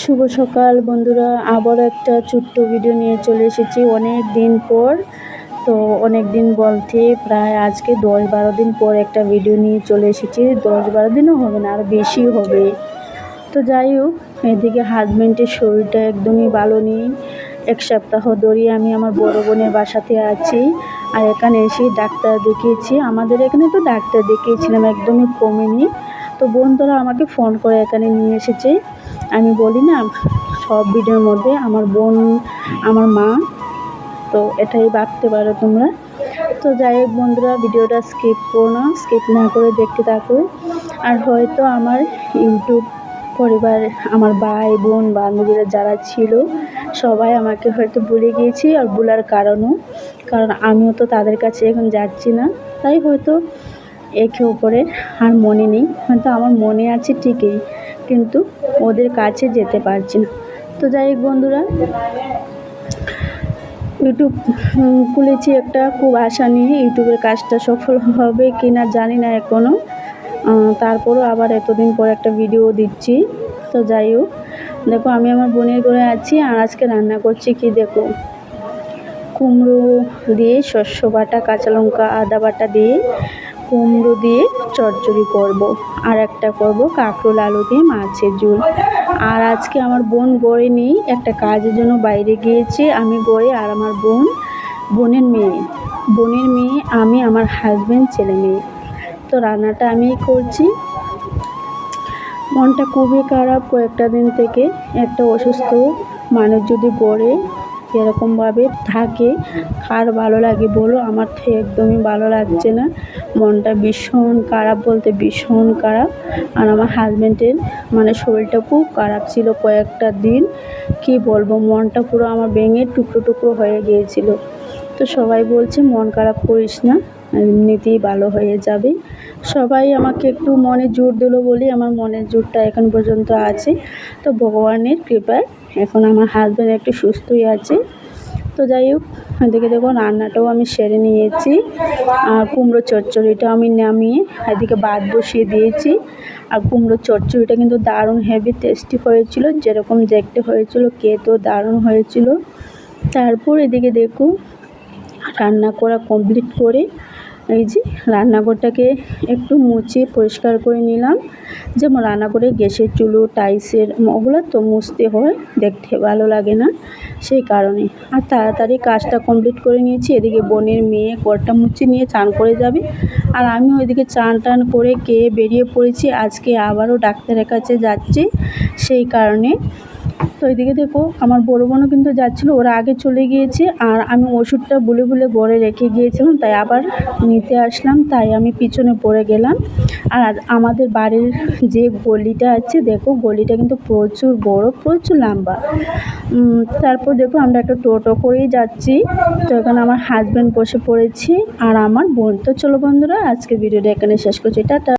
শুভ সকাল বন্ধুরা আবার একটা ছোট্ট ভিডিও নিয়ে চলে এসেছি অনেক দিন পর। তো অনেক দিন বলতে প্রায় আজকে দশ বারো দিন পর একটা ভিডিও নিয়ে চলে এসেছি। দশ বারো দিনও হবে না, আর বেশি হবে। তো যাই হোক, এদিকে হাজব্যান্ডের শরীরটা একদমই ভালো নেই। এক সপ্তাহ ধরেই আমি আমার বড় বোনের বাসাতে আছি। আর এখানে এসে ডাক্তার দেখিয়েছি। আমাদের এখানে তো ডাক্তার দেখিয়েছিলাম, একদমই কমেনি। তো বন্ধুরা আমাকে ফোন করে এখানে নিয়ে এসেছে। আমি বলি না, সব ভিডিওর মধ্যে আমার বোন, আমার মা, তো এটাই ভাবতে পারো তোমরা। তো যাই হোক বন্ধুরা, ভিডিওটা স্কিপ করো না স্কিপ না করে দেখতে থাকো। আর হয়তো আমার ইউটিউব পরিবার, আমার ভাই, বোন, বান্ধবীরা যারা ছিল, সবাই আমাকে হয়তো ভুলে গিয়েছি আর ভুলার কারণও। কারণ আমিও তো তাদের কাছে এখন যাচ্ছি না। তাই হয়তো একে ওপরের আর মনে নেই। হয়তো আমার মনে আছে ঠিকই, কিন্তু ওদের কাছে যেতে পারছি না। তো যাই হোক বন্ধুরা, ইউটিউব খুলেছি একটা, খুব আশা নিয়ে ইউটিউবের কাজটা সফল হবে কি না জানি না এখনও তারপরও আবার এতদিন পর একটা ভিডিও দিচ্ছি। তো যাই হোক, দেখো আমি আমার বোনের ঘরে আছি আর আজকে রান্না করছি কি দেখো? কুমড়ো দিয়ে শস্য বাটা, কাঁচা লঙ্কা, আদা বাটা দিয়ে কুমড়ো দিয়ে চচ্চড়ি করব। আর একটা করব কাঁকরোল, আলু দিয়ে মাছের ঝোল। আর আজকে আমার বোন গড়ে নেই, একটা কাজের জন্য বাইরে গিয়েছে। আমি গড়ে আর আমার বোন, বোনের মেয়ে। বোনের মেয়ে, আমি আমার হাজব্যান্ড ছেলে মেয়ে। তো রান্নাটা আমি করছি। মনটা খুবই খারাপ কয়েকটা দিন থেকে। একটা অসুস্থ মানুষ যদি গড়ে এরকমভাবে থাকে। কার ভালো লাগে বলো? আমার তো একদমই ভালো লাগছে না। মনটা ভীষণ খারাপ বলতে ভীষণ খারাপ। আর আমার হাজব্যান্ডের মানে শরীরটা খুব খারাপ ছিল কয়েকটা দিন। কি বলব? মনটা পুরো আমার ভেঙে টুকরো টুকরো হয়ে গিয়েছিল। তো সবাই বলছে, মন খারাপ করিস না। এমনিতেই ভালো হয়ে যাবে। সবাই আমাকে একটু মনে জোর দিলো বলেই আমার মনের জোরটা এখন পর্যন্ত আছে। তো ভগবানের কৃপায় এখন আমার হাজব্যান্ড একটু সুস্থই আছে। তো যাই হোক, এদিকে দেখো রান্নাটাও আমি সেরে নিয়েছি। আর কুমড়ো চচ্চড়িটা আমি নামিয়ে এদিকে ভাত বসিয়ে দিয়েছি। আর কুমড়ো চচ্চড়িটা কিন্তু দারুণ হেভি টেস্টি হয়েছিল, যেরকম দেখতে হয়েছিল, খেতেও দারুণ হয়েছিল। তারপর এদিকে দেখো রান্না করা কমপ্লিট করে এই যে রান্নাঘরটাকে একটু মুছে পরিষ্কার করে নিলাম। যেমন রান্নাঘরে গ্যাসের চুলো টাইসের ওগুলো তো মুছতে হয়, দেখতে ভালো লাগে না সেই কারণে। আর তাড়াতাড়ি কাজটা কমপ্লিট করে নিয়েছি, এদিকে বোনের মেয়ে ঘরটা মুছে নিয়ে চান করে যাবে। আর আমি ওইদিকে চান টান করে কে বেরিয়ে পড়েছি, আজকে আবারও ডাক্তারের কাছে যাচ্ছি, সেই কারণে তো এদিকে দেখো, আমার বড় বোনও কিন্তু যাচ্ছিল, ওরা আগে চলে গিয়েছে আর আমি ওষুধটা বলে বলে ঘরে রেখে গিয়েছিলাম, তাই আবার নিতে আসলাম, তাই আমি পিছনে পড়ে গেলাম। আর আমাদের বাড়ির যে গলিটা আছে, দেখো, গলিটা কিন্তু প্রচুর বড়, প্রচুর লম্বা। তারপর দেখো, আমরা একটা টোটো করেই যাচ্ছি, তো এখানে আমার হাজব্যান্ড বসে পড়েছি আর আমার বোন। তো চলো বন্ধুরা আজকে ভিডিওটা এখানে শেষ করছি, টাটা।